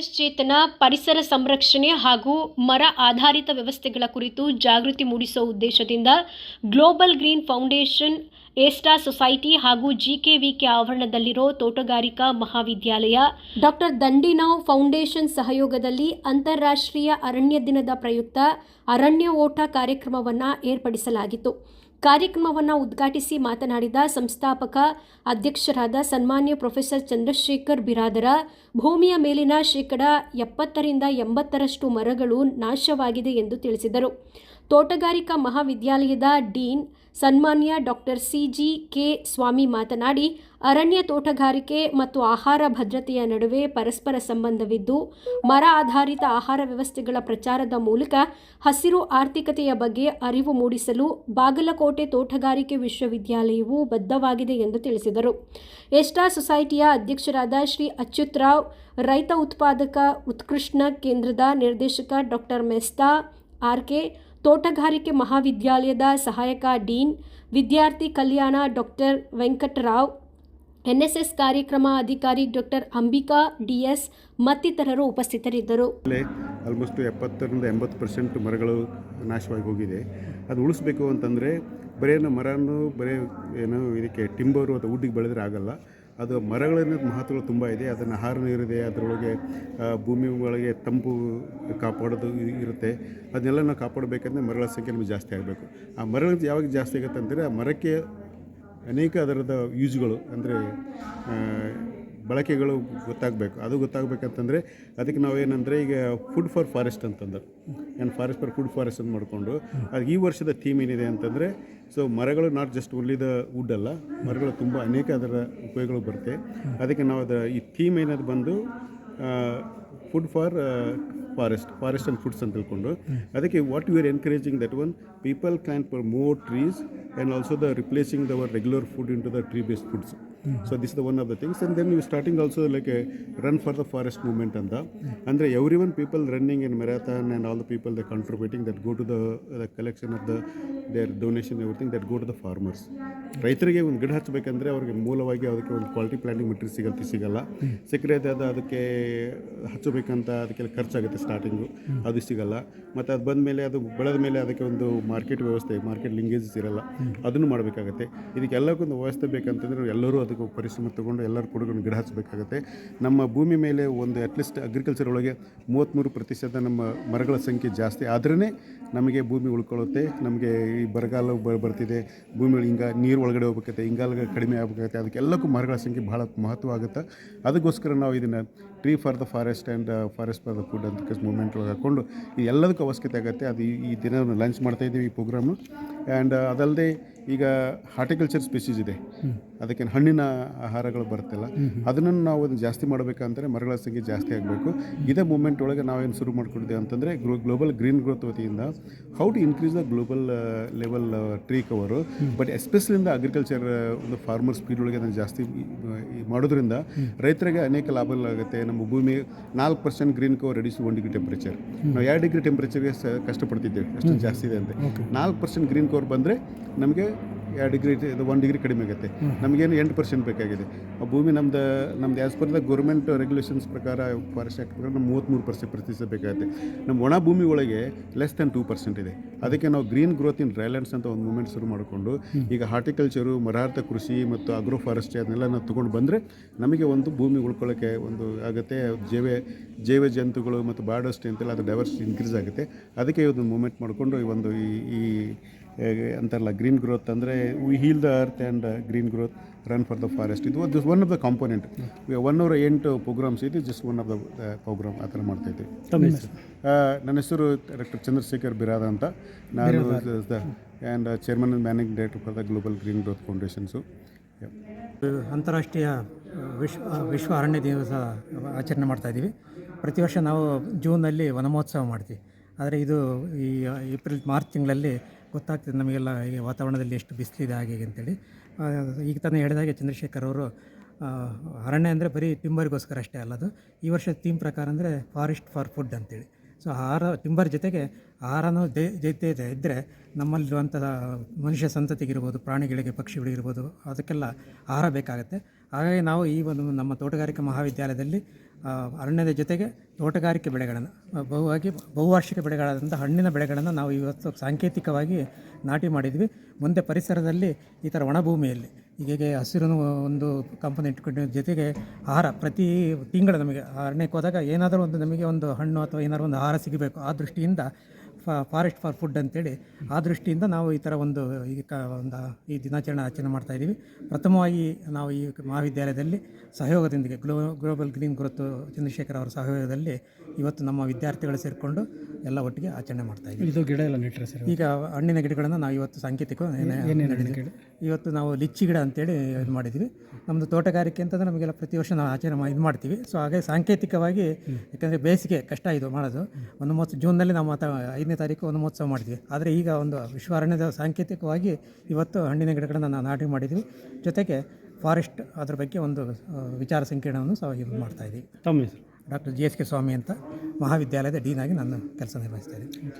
ಪುನಶ್ಚೇತನ, ಪರಿಸರ ಸಂರಕ್ಷಣೆ ಹಾಗೂ ಮರ ಆಧಾರಿತ ವ್ಯವಸ್ಥೆಗಳ ಕುರಿತು ಜಾಗೃತಿ ಮೂಡಿಸುವ ಉದ್ದೇಶದಿಂದ ಗ್ಲೋಬಲ್ ಗ್ರೀನ್ ಫೌಂಡೇಶನ್ ಏಸ್ಟಾ ಸೊಸೈಟಿ ಹಾಗೂ ಜಿಕೆವಿಕೆ ಆವರಣದಲ್ಲಿರೋ ತೋಟಗಾರಿಕಾ ಮಹಾವಿದ್ಯಾಲಯ, ಡಾಕ್ಟರ್ ದಂಡಿನಾವ್ ಫೌಂಡೇಶನ್ ಸಹಯೋಗದಲ್ಲಿ ಅಂತಾರಾಷ್ಟ್ರೀಯ ಅರಣ್ಯ ದಿನದ ಪ್ರಯುಕ್ತ ಅರಣ್ಯ ಓಟ ಕಾರ್ಯಕ್ರಮವನ್ನು ಏರ್ಪಡಿಸಲಾಗಿತ್ತು. ಕಾರ್ಯಕ್ರಮವನ್ನು ಉದ್ಘಾಟಿಸಿ ಮಾತನಾಡಿದ ಸಂಸ್ಥಾಪಕ ಅಧ್ಯಕ್ಷರಾದ ಸನ್ಮಾನ್ಯ ಪ್ರೊಫೆಸರ್ ಚಂದ್ರಶೇಖರ್ ಬಿರಾದರ, ಭೂಮಿಯ ಮೇಲಿನ ಶೇಕಡ ಎಪ್ಪತ್ತರಿಂದ ಎಂಬತ್ತರಷ್ಟು ಮರಗಳು ನಾಶವಾಗಿದೆ ಎಂದು ತಿಳಿಸಿದರು. ತೋಟಗಾರಿಕಾ ಮಹಾವಿದ್ಯಾಲಯದ ಡೀನ್, ಸನ್ಮಾನ್ಯ doctor C G K Swamy ಮಾತನಾಡಿ ಅರಣ್ಯ ತೋಟಗಾರಿಕೆ ಮತ್ತು ಆಹಾರ ಭದ್ರತೆಯ ನಡುವೆ ಪರಸ್ಪರ ಸಂಬಂಧವಿದ್ದು, ಮರ ಆಧಾರಿತ ಆಹಾರ ವ್ಯವಸ್ಥೆಗಳ ಪ್ರಚಾರದ ಮೂಲಕ ಹಸಿರು ಆರ್ಥಿಕತೆಯ ಬಗ್ಗೆ ಅರಿವು ಮೂಡಿಸಲು ಬಾಗಲಕೋಟೆ ತೋಟಗಾರಿಕೆ ವಿಶ್ವವಿದ್ಯಾಲಯವು ಬದ್ಧವಾಗಿದೆ ಎಂದು ತಿಳಿಸಿದರು. ಎಸ್ಟಾ ಸೊಸೈಟಿಯ ಅಧ್ಯಕ್ಷರಾದ ಶ್ರೀ ಅಚ್ಯುತ್ ರಾವ್ ರೈತ ಉತ್ಪಾದಕ ಉತ್ಕೃಷ್ಣ ಕೇಂದ್ರದ ನಿರ್ದೇಶಕ ಡಾಕ್ಟರ್ ಮೆಸ್ತಾ, ಆರ್ಕೆ ತೋಟಗಾರಿಕೆ ಮಹಾವಿದ್ಯಾಲಯದ ಸಹಾಯಕ ಡೀನ್, ವಿದ್ಯಾರ್ಥಿ ಕಲ್ಯಾಣ ಡಾಕ್ಟರ್ ವೆಂಕಟರಾವ್ ಎನ್ಎಸ್ಎಸ್ ಕಾರ್ಯಕ್ರಮ ಅಧಿಕಾರಿ ಡಾಕ್ಟರ್ ಅಂಬಿಕಾ ಡಿಎಸ್ ಮತ್ತಿತರರು ಉಪಸ್ಥಿತರಿದ್ದರು. ಆಲ್ಮೋಸ್ಟ್ ಎಪ್ಪತ್ತರಿಂದ ಎಂಬತ್ತು ಪರ್ಸೆಂಟ್ ಮರಗಳು ನಾಶವಾಗಿ ಹೋಗಿದೆ. ಅದು ಉಳಿಸ್ಬೇಕು ಅಂತಂದರೆ ಬರೀ ಮರನೂ ಬರೇ ಏನು ಇದಕ್ಕೆ ಟಿಂಬರು ಅಥವಾ ಉಡ್ಡಿಗೆ ಬೆಳೆದ್ರೆ ಆಗಲ್ಲ. ಅದು ಮರಗಳನ್ನ ಮಹತ್ವಗಳು ತುಂಬ ಇದೆ. ಅದನ್ನು ಆಹಾರ ನೀರಿದೆ, ಅದರೊಳಗೆ ಭೂಮಿ ಒಳಗೆ ತಂಪು ಕಾಪಾಡೋದು ಇರುತ್ತೆ. ಅದನ್ನೆಲ್ಲ ನಾವು ಕಾಪಾಡಬೇಕಂದ್ರೆ ಮರಗಳ ಸಂಖ್ಯೆ ನಮಗೆ ಜಾಸ್ತಿ ಆಗಬೇಕು. ಆ ಮರಗಳು ಯಾವಾಗ ಜಾಸ್ತಿ ಆಗುತ್ತೆ ಅಂದರೆ ಆ ಮರಕ್ಕೆ ಅನೇಕ ಅದರದ ಯೂಸ್ಗಳು ಅಂದರೆ ಬಳಕೆಗಳು ಗೊತ್ತಾಗಬೇಕು. ಅದು ಗೊತ್ತಾಗಬೇಕಂತಂದರೆ, ಅದಕ್ಕೆ ನಾವೇನಂದರೆ, ಈಗ ಫುಡ್ ಫಾರ್ ಫಾರೆಸ್ಟ್ ಅಂತಂದ್ರೆ. ಏನು ಫಾರೆಸ್ಟ್ ಫಾರ್ ಫುಡ್ ಫಾರೆಸ್ಟ್ ಅಂತ ಮಾಡಿಕೊಂಡು, ಅದು ಈ ವರ್ಷದ ಥೀಮ್ ಏನಿದೆ ಅಂತಂದರೆ ಸೊ ಮರಗಳು not just only the wood ಅಲ್ಲ, ಮರಗಳು ತುಂಬ ಅನೇಕ ಅದರ ಉಪಯೋಗಗಳು ಬರುತ್ತೆ. ಅದಕ್ಕೆ ನಾವು ಅದರ ಈ ಥೀಮ್ ಏನದು ಬಂದು food for forest forest and foods ಅಂತ ತಿಳ್ಕೊಂಡು. ಅದಕ್ಕೆ what you are encouraging that one people can for more trees and also the replacing their regular food into the tree based foods so this the one of the things and then you starting also like run for the forest movement ಅಂತ ಅಂದರೆ every one people running in marathon and all the people the contributing that go to the the collection of the their donation everything that go to the farmers ರೈತರಿಗೆ ಒಂದು ಗಿಡ ಹಚ್ಚಬೇಕಂದ್ರೆ ಅವ್ರಿಗೆ ಮೂಲವಾಗಿ ಅದಕ್ಕೆ ಒಂದು quality planting material ಸಿಗಲ್ತಿ ಸಿಗಲ್ಲ. ಸಿಕ್ಕರೆ ಅದು ಅದಕ್ಕೆ ಹಚ್ಚಬೇಕಂತ ಅದಕ್ಕೆಲ್ಲ ಖರ್ಚಾಗುತ್ತೆ. ಸ್ಟಾರ್ಟಿಂಗು ಅದು ಸಿಗಲ್ಲ. ಮತ್ತು ಅದು ಬಂದ ಮೇಲೆ ಅದು ಬೆಳೆದ ಮೇಲೆ ಅದಕ್ಕೆ ಒಂದು ಮಾರ್ಕೆಟ್ ವ್ಯವಸ್ಥೆ ಮಾರ್ಕೆಟ್ ಲಿಂಗೇಜಸ್ ಇರಲ್ಲ. ಅದನ್ನು ಮಾಡಬೇಕಾಗತ್ತೆ. ಇದಕ್ಕೆಲ್ಲಕ್ಕೊಂದು ವ್ಯವಸ್ಥೆ ಬೇಕಂತಂದ್ರೆ ಎಲ್ಲರೂ ಅದಕ್ಕೆ ಪರಿಶ್ರಮ ತಗೊಂಡು ಎಲ್ಲರೂ ಕೊಡುಗೊಂಡು ಗಿಡ ಹಚ್ಚಬೇಕಾಗತ್ತೆ ನಮ್ಮ ಭೂಮಿ ಮೇಲೆ ಒಂದು ಅಟ್ಲೀಸ್ಟ್ ಅಗ್ರಿಕಲ್ಚರ್ ಒಳಗೆ ಮೂವತ್ತ್ಮೂರು ಪ್ರತಿಶತ ನಮ್ಮ ಮರಗಳ ಸಂಖ್ಯೆ ಜಾಸ್ತಿ ಆದ್ರೇ ನಮಗೆ ಭೂಮಿ ಉಳ್ಕೊಳ್ಳುತ್ತೆ. ನಮಗೆ ಈ ಬರಗಾಲ ಬರ್ತಿದೆ. ಭೂಮಿ ಹಿಂಗ ನೀರು ಒಳಗಡೆ ಹೋಗ್ಬೇಕತ್ತೆ ಹಿಂಗಾಲ ಕಡಿಮೆ ಆಗಬೇಕಾಗತ್ತೆ. ಅದಕ್ಕೆಲ್ಲಕ್ಕೂ ಮರಗಳ ಸಂಖ್ಯೆ ಬಹಳ ಮಹತ್ವ ಆಗುತ್ತೆ. ಅದಕ್ಕೋಸ್ಕರ ನಾವು ಇದನ್ನು tree for the forest and forest for the food ಅಂತ ಮೂಮೆಂಟ್ ಒಳಗೆ ಹಾಕ್ಕೊಂಡು ಎಲ್ಲದಕ್ಕೂ ಅವಶ್ಯಕತೆ ಆಗುತ್ತೆ. ಅದು ಈ- ದಿನ ಲಂಚ್ ಮಾಡ್ತಾಯಿದ್ದೀವಿ ಈ ಪ್ರೋಗ್ರಾಮು ಆ್ಯಂಡ್ ಅದಲ್ಲದೆ ಈಗ ಹಾರ್ಟಿಕಲ್ಚರ್ ಸ್ಪೆಸಿಸ್ ಇದೆ. ಅದಕ್ಕೆ ಹಣ್ಣಿನ ಆಹಾರಗಳು ಬರ್ತಿಲ್ಲ ಅದನ್ನು ನಾವು ಅದನ್ನು ಜಾಸ್ತಿ ಮಾಡಬೇಕಂದ್ರೆ ಮರಗಳ ಸಂಖ್ಯೆ ಜಾಸ್ತಿ ಆಗಬೇಕು. ಇದೇ ಮೂಮೆಂಟ್ ಒಳಗೆ ನಾವೇನು ಶುರು ಮಾಡ್ಕೊಂಡಿದ್ದೇವೆ ಅಂತಂದರೆ ಗ್ರೋ ಗ್ಲೋಬಲ್ ಗ್ರೀನ್ ಗ್ರೋತ್ ವತಿಯಿಂದ how to increase the global level tree cover but especially ಇಂದ ಅಗ್ರಿಕಲ್ಚರ್ ಒಂದು ಫಾರ್ಮರ್ ಸ್ಪೀಡ್ ಒಳಗೆ ಅದನ್ನು ಜಾಸ್ತಿ ಈ ಮಾಡೋದ್ರಿಂದ ರೈತರಿಗೆ ಅನೇಕ ಲಾಭಗಳಾಗುತ್ತೆ ನಮ್ಮ ಭೂಮಿ ನಾಲ್ಕು percent green cover reduce one degree temperature ನಾವು ಎರಡು ಡಿಗ್ರಿ ಟೆಂಪ್ರೇಚರ್ಗೆ ಕಷ್ಟಪಡ್ತಿದ್ದೇವೆ. ಅಷ್ಟು ಜಾಸ್ತಿ ಇದೆ ಅಂತ. ನಾಲ್ಕು ಪರ್ಸೆಂಟ್ ಗ್ರೀನ್ ಕವರ್ ಬಂದರೆ ನಮಗೆ ಎರಡು ಡಿಗ್ರಿ ಇದು ಡಿಗ್ರಿ ಕಡಿಮೆ ಆಗುತ್ತೆ. ನಮಗೇನು ಎಂಟು ಪರ್ಸೆಂಟ್ ಬೇಕಾಗಿದೆ. ಆ ಭೂಮಿ ನಮ್ದು ನಮ್ದು ಆ್ಯಸ್ ಪರ್ ಗೌರ್ಮೆಂಟ್ ರೆಗ್ಯುಲೇಷನ್ಸ್ ಪ್ರಕಾರ ಫಾರೆಸ್ಟ್ ಆ್ಯಕ್ಟ್ ಪ್ರಕಾರ ನಮ್ಮ ಮೂವತ್ತ್ಮೂರು ಪರ್ಸೆಂಟ್ ಪ್ರತಿಶತ ಬೇಕಾಗುತ್ತೆ. ನಮ್ಮ ಒಣ ಭೂಮಿ ಒಳಗೆ ಲೆಸ್ ದೆನ್ ಟೂ ಪರ್ಸೆಂಟ್ ಇದೆ. ಅದಕ್ಕೆ ನಾವು ಗ್ರೀನ್ ಗ್ರೋತ್ ಇನ್ ಡ್ರೈಲ್ಯಾಂಡ್ಸ್ ಅಂತ ಒಂದು ಮೂಮೆಂಟ್ ಶುರು ಮಾಡಿಕೊಂಡು, ಈಗ ಹಾರ್ಟಿಕಲ್ಚರು ಮರಾರ್ಥ ಕೃಷಿ ಮತ್ತು ಅಗ್ರೋ ಫಾರೆಸ್ಟ್ರಿ ಅದನ್ನೆಲ್ಲ ನಾವು ತೊಗೊಂಡು ಬಂದರೆ ನಮಗೆ ಒಂದು ಭೂಮಿ ಉಳ್ಕೊಳ್ಳೋಕ್ಕೆ ಒಂದು ಆಗುತ್ತೆ. ಜೀವ, ಜೈವ ಜಂತುಗಳು ಮತ್ತು ಬಾರ್ಡಸ್ಟ್ ಅಂತೆಲ್ಲ ಅದು ಡೈವರ್ಸಿಟಿ ಇನ್ಕ್ರೀಸ್ ಆಗುತ್ತೆ. ಅದಕ್ಕೆ ಒಂದು ಮೂಮೆಂಟ್ ಮಾಡಿಕೊಂಡು ಈ ಒಂದು ಈ ಅಂತಾರಲ್ಲ ಗ್ರೀನ್ ಗ್ರೋತ್ ಅಂದರೆ we heal the earth and green growth run for the forest ಇದು just one of the component one ನೂರ ಎಂಟು ಪ್ರೋಗ್ರಾಮ್ಸ್ ಇದು just one of the programme ಆ ಥರ ಮಾಡ್ತಾಯಿದ್ವಿ ನನ್ನ ಹೆಸರು ಡಾಕ್ಟರ್ ಚಂದ್ರಶೇಖರ್ ಬಿರಾದ ಅಂತ. ನಾನು the and chairman and managing director for the global green growth foundations ಅಂತಾರಾಷ್ಟ್ರೀಯ ವಿಶ್ವ ವಿಶ್ವ ಅರಣ್ಯ ದಿವಸ ಆಚರಣೆ ಮಾಡ್ತಾ ಇದ್ದೀವಿ. ಪ್ರತಿ ವರ್ಷ ನಾವು ಜೂನಲ್ಲಿ ವನಮಹೋತ್ಸವ ಮಾಡ್ತೀವಿ. ಆದರೆ ಇದು ಈ ಏಪ್ರಿಲ್ ಮಾರ್ಚ್ ತಿಂಗಳಲ್ಲಿ ಗೊತ್ತಾಗ್ತದೆ ನಮಗೆಲ್ಲ ಈ ವಾತಾವರಣದಲ್ಲಿ ಎಷ್ಟು ಬಿಸಿಲಿದೆ ಹಾಗೆ ಅಂತೇಳಿ. ಈಗ ತಾನೇ ಹೇಳಿದಾಗೆ ಚಂದ್ರಶೇಖರ್ ಅವರು ಅರಣ್ಯ ಅಂದರೆ ಬರೀ ಟಿಂಬರ್ಗೋಸ್ಕರ ಅಷ್ಟೇ ಅಲ್ಲ ಅದು. ಈ ವರ್ಷದ ಥೀಮ್ ಪ್ರಕಾರ ಅಂದರೆ ಫಾರೆಸ್ಟ್ ಫಾರ್ ಫುಡ್ ಅಂತೇಳಿ. ಸೊ ಆಹಾರ ಟಿಂಬರ್ ಜೊತೆಗೆ ಆಹಾರನೂ ಜೈ ಇದೆ ಇದ್ದರೆ ನಮ್ಮಲ್ಲಿರುವಂಥ ಮನುಷ್ಯ ಸಂತತಿಗಿರ್ಬೋದು ಪ್ರಾಣಿಗಳಿಗೆ ಪಕ್ಷಿಗಳಿಗಿರ್ಬೋದು ಅದಕ್ಕೆಲ್ಲ ಆಹಾರ ಬೇಕಾಗುತ್ತೆ. ಹಾಗಾಗಿ ನಾವು ಈ ಒಂದು ನಮ್ಮ ತೋಟಗಾರಿಕಾ ಮಹಾವಿದ್ಯಾಲಯದಲ್ಲಿ ಅರಣ್ಯದ ಜೊತೆಗೆ ತೋಟಗಾರಿಕೆ ಬೆಳೆಗಳನ್ನು, ಬಹುವಾಗಿ ಬಹುವಾರ್ಷಿಕ ಬೆಳೆಗಳಾದಂಥ ಹಣ್ಣಿನ ಬೆಳೆಗಳನ್ನು ನಾವು ಇವತ್ತು ಸಾಂಕೇತಿಕವಾಗಿ ನಾಟಿ ಮಾಡಿದ್ವಿ. ಮುಂದೆ ಪರಿಸರದಲ್ಲಿ ಈ ಥರ ಒಣಭೂಮಿಯಲ್ಲಿ ಹೀಗೆ ಹಸಿರು ಒಂದು ಕಂಪನಿ ಇಟ್ಕೊಂಡು ಜೊತೆಗೆ ಆಹಾರ ಪ್ರತಿ ತಿಂಗಳು ನಮಗೆ ಅರಣ್ಯಕ್ಕೆ ಹೋದಾಗ ಏನಾದರೂ ಒಂದು ನಮಗೆ ಒಂದು ಹಣ್ಣು ಅಥವಾ ಏನಾದರೂ ಒಂದು ಆಹಾರ ಸಿಗಬೇಕು. ಆ ದೃಷ್ಟಿಯಿಂದ ಫಾರೆಸ್ಟ್ ಫಾರ್ ಫುಡ್ ಅಂತೇಳಿ ಆ ದೃಷ್ಟಿಯಿಂದ ನಾವು ಈ ಥರ ಒಂದು ಈ ಕ ಒಂದು ಈ ದಿನಾಚರಣೆ ಆಚರಣೆ ಮಾಡ್ತಾ ಇದ್ದೀವಿ ಪ್ರಥಮವಾಗಿ ನಾವು ಈ ಮಹಾವಿದ್ಯಾಲಯದಲ್ಲಿ ಸಹಯೋಗದೊಂದಿಗೆ ಗ್ಲೋ ಗ್ಲೋಬಲ್ ಗ್ರೀನ್ ಗುರುತು ಚಂದ್ರಶೇಖರ್ ಅವರ ಸಹಯೋಗದಲ್ಲಿ ಇವತ್ತು ನಮ್ಮ ವಿದ್ಯಾರ್ಥಿಗಳು ಸೇರಿಕೊಂಡು ಎಲ್ಲ ಒಟ್ಟಿಗೆ ಆಚರಣೆ ಮಾಡ್ತಾ ಇದ್ದೀವಿ ಇದು ಗಿಡ ಎಲ್ಲ ನೆಟ್ಟರೆ ಸರ್ ಈಗ ಹಣ್ಣಿನ ಗಿಡಗಳನ್ನು ನಾವು ಇವತ್ತು ಸಾಂಕೇತಿಕ ಇವತ್ತು ನಾವು ಲಿಚ್ಚಿ ಗಿಡ ಅಂತೇಳಿ ಇದು ಮಾಡಿದ್ದೀವಿ ನಮ್ಮದು ತೋಟಗಾರಿಕೆ ಅಂತಂದ್ರೆ ನಮಗೆಲ್ಲ ಪ್ರತಿ ವರ್ಷ ನಾವು ಆಚರಣೆ ಮಾ ಇದು ಮಾಡ್ತೀವಿ. ಸೊ ಹಾಗೆ ಸಾಂಕೇತಿಕವಾಗಿ ಯಾಕಂದರೆ ಬೇಸಿಗೆ ಕಷ್ಟ ಇದು ಮಾಡೋದು. ಒಂದು ಮೂವತ್ತು ಜೂನ್ನಲ್ಲಿ ನಾವು ಮಾತ ಐದನೇ ತಾರೀಕು ಒಂದು ಮಹೋತ್ಸವ ಮಾಡಿದ್ವಿ. ಆದರೆ ಈಗ ಒಂದು ವಿಶ್ವ ಅರಣ್ಯದ ಸಾಂಕೇತಿಕವಾಗಿ ಇವತ್ತು ಹಣ್ಣಿನ ಗಿಡಗಳನ್ನು ನಾವು ನಾಟಿ ಮಾಡಿದ್ವಿ. ಜೊತೆಗೆ ಫಾರೆಸ್ಟ್ ಅದ್ರ ಬಗ್ಗೆ ಒಂದು ವಿಚಾರ ಸಂಕಿರಣವನ್ನು ಸಹ ಇದು ಮಾಡ್ತಾ ಇದ್ದೀವಿ. ತಮ್ಮ ಹೆಸರು? Doctor G S K Swamy ಅಂತ ಮಹಾವಿದ್ಯಾಲಯದ ಡೀನ್ ಆಗಿ ನಾನು ಕೆಲಸ ನಿರ್ವಹಿಸ್ತಾ ಇದ್ದೀನಿ.